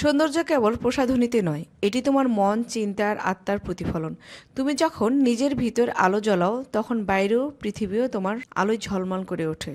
সৌন্দর্য কেবল প্রসাধনীতে নয়, এটি তোমার মন চিন্তা আর আত্মার প্রতিফলন। তুমি যখন নিজের ভিতর আলো জ্বলাও, তখন বাইরেও পৃথিবীও তোমার আলোয় ঝলমল করে ওঠে।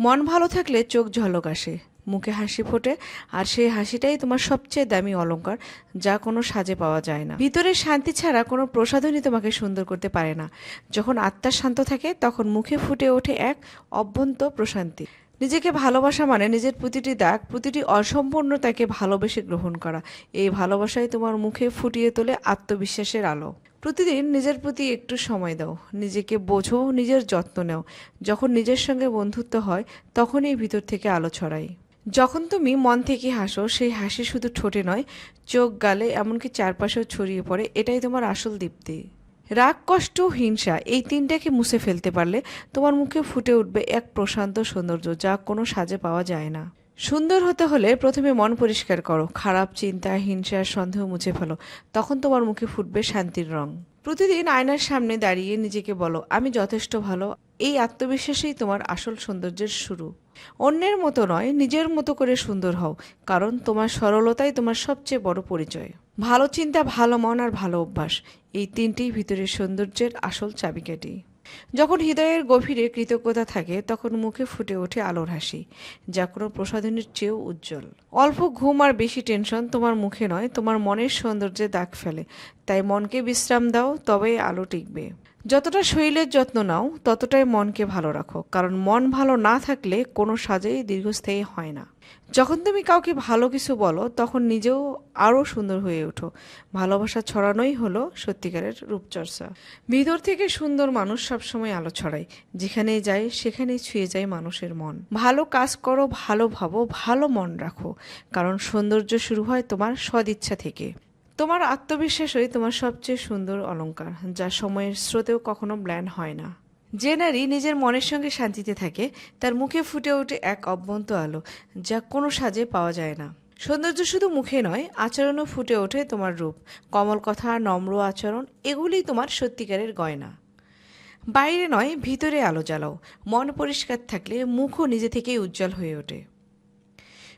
মন ভালো থাকলে চোখ ঝলক আসে, মুখে হাসি ফোটে, আর সেই হাসিটাই তোমার সবচেয়ে দামি অলঙ্কার, যা কোনো সাজে পাওয়া যায় না। ভিতরের শান্তি ছাড়া কোনো প্রসাধনী তোমাকে সুন্দর করতে পারে না। যখন আত্মা শান্ত থাকে, তখন মুখে ফুটে ওঠে এক অভ্যন্ত প্রশান্তি। নিজেকে ভালোবাসা মানে নিজের প্রতিটি দাগ প্রতিটি অসম্পূর্ণতাকে ভালোবেসে গ্রহণ করা। এই ভালোবাসাই তোমার মুখে ফুটিয়ে তোলে আত্মবিশ্বাসের আলো। প্রতিদিন নিজের প্রতি একটু সময় দাও। নিজেকে বোঝো, নিজের যত্ন নাও। যখন নিজের সঙ্গে বন্ধুত্ব হয়, তখনই ভিতর থেকে আলো ছড়ায়। যখন তুমি মন থেকে হাসো, সেই হাসি শুধু ঠোঁটে নয়, চোখ, গালে, এমনকি চারপাশেও ছড়িয়ে পড়ে। এটাই তোমার আসল দীপ্তি। রাগ, কষ্ট, হিংসা, এই তিনটাকে মুছে ফেলতে পারলে তোমার মুখে ফুটে উঠবে এক প্রশান্ত সৌন্দর্য যা কোনো সাজে পাওয়া যায় না। সুন্দর হতে হলে প্রথমে মন পরিষ্কার করো, খারাপ চিন্তা, হিংসা, সন্দেহ মুছে ফেলো, তখন তোমার মুখে ফুটবে শান্তির রং। প্রতিদিন আয়নার সামনে দাঁড়িয়ে নিজেকে বলো, আমি যথেষ্ট ভালো এই আত্মবিশ্বাসেই তোমার আসল সৌন্দর্যের শুরু। অন্যের মতো নয়, নিজের মতো করে সুন্দর হও, কারণ তোমার সরলতাই তোমার সবচেয়ে বড় পরিচয়। ভালো চিন্তা, ভালো মন আর ভালো অভ্যাস, এই তিনটি ভিতরের সৌন্দর্যের আসল চাবিকাঠি। যখন হৃদয়ের গভীরে কৃতজ্ঞতা থাকে, তখন মুখে ফুটে ওঠে আলোর হাসি, যা কোনো প্রসাধনের চেয়েও উজ্জ্বল। অল্প ঘুম আর বেশি টেনশন তোমার মুখে নয়, তোমার মনের সৌন্দর্যে দাগ ফেলে। তাই মনকে বিশ্রাম দাও, তবেই আলো টিকবে। যতটা শরীরের যত্ন নাও, ততটাই মনকে ভালো রাখো। কারণ মন ভালো না থাকলে কোনো সাজেই দীর্ঘস্থায়ী হয় না। যখন তুমি কাউকে ভালো কিছু বলো, তখন নিজেও আরও সুন্দর হয়ে ওঠো। ভালোবাসা ছড়ানোই হলো সত্যিকারের রূপচর্চা। ভিতর থেকে সুন্দর মানুষ সবসময় আলো ছড়ায়। যেখানেই যায়, সেখানেই ছুঁয়ে যায় মানুষের মন। ভালো কাজ করো, ভালো ভাবো, ভালো মন রাখো। কারণ সৌন্দর্য শুরু হয় তোমার সদিচ্ছা থেকে। তোমার আত্মবিশ্বাসই তোমার সবচেয়ে সুন্দর অলঙ্কার যা সময়ের স্রোতেও কখনো ব্ল্যান হয় না। যে নারী নিজের মনের সঙ্গে শান্তিতে থাকে, তার মুখে ফুটে ওঠে এক অভ্যন্ত আলো, যা কোনো সাজে পাওয়া যায় না। সৌন্দর্য শুধু মুখে নয়, আচরণও ফুটে ওঠে তোমার রূপ। কমল কথা, নম্র আচরণ এগুলি তোমার সত্যিকারের গয়না। বাইরে নয়, ভিতরে আলো জ্বালাও। মন পরিষ্কার থাকলে মুখও নিজে থেকেই উজ্জ্বল হয়ে ওঠে।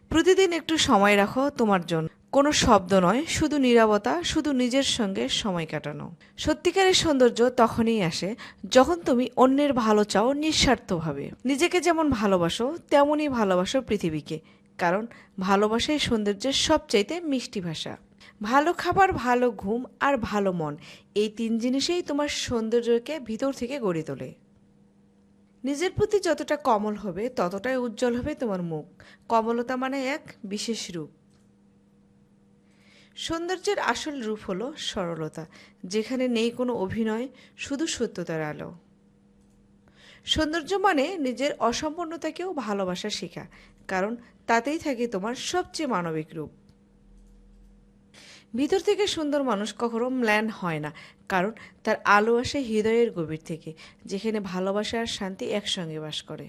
প্রতিদিন একটু সময় রাখো তোমার জন্য। কোনো শব্দ নয়, শুধু নীরবতা, শুধু নিজের সঙ্গে সময় কাটানো। সত্যিকারের সৌন্দর্য তখনই আসে যখন তুমি অন্যের ভালো চাও নিঃস্বার্থভাবে। নিজেকে যেমন ভালোবাসো, তেমনই ভালোবাসো পৃথিবীকে, কারণ ভালোবাসাই সৌন্দর্যের সবচাইতে মিষ্টি ভাষা। ভালো খাবার, ভালো ঘুম আর ভালো মন, এই তিন জিনিসেই তোমার সৌন্দর্যকে ভিতর থেকে গড়ে তোলে। নিজের প্রতি যতটা কমল হবে, ততটাই উজ্জ্বল হবে তোমার মুখ। কমলতা মানে এক বিশেষ রূপ। সৌন্দর্যের আসল রূপ হলো সরলতা, যেখানে নেই কোনো অভিনয়, শুধু সত্যতার আলো। সৌন্দর্য মানে নিজের অসম্পূর্ণতাকেও ভালোবাসা শেখা, কারণ তাতেই থাকে তোমার সবচেয়ে মানবিক রূপ। ভিতর থেকে সুন্দর মানুষ কখনো ম্ল্যান হয় না, কারণ তার আলো আসে হৃদয়ের গভীর থেকে, যেখানে ভালোবাসা আর শান্তি একসঙ্গে বাস করে।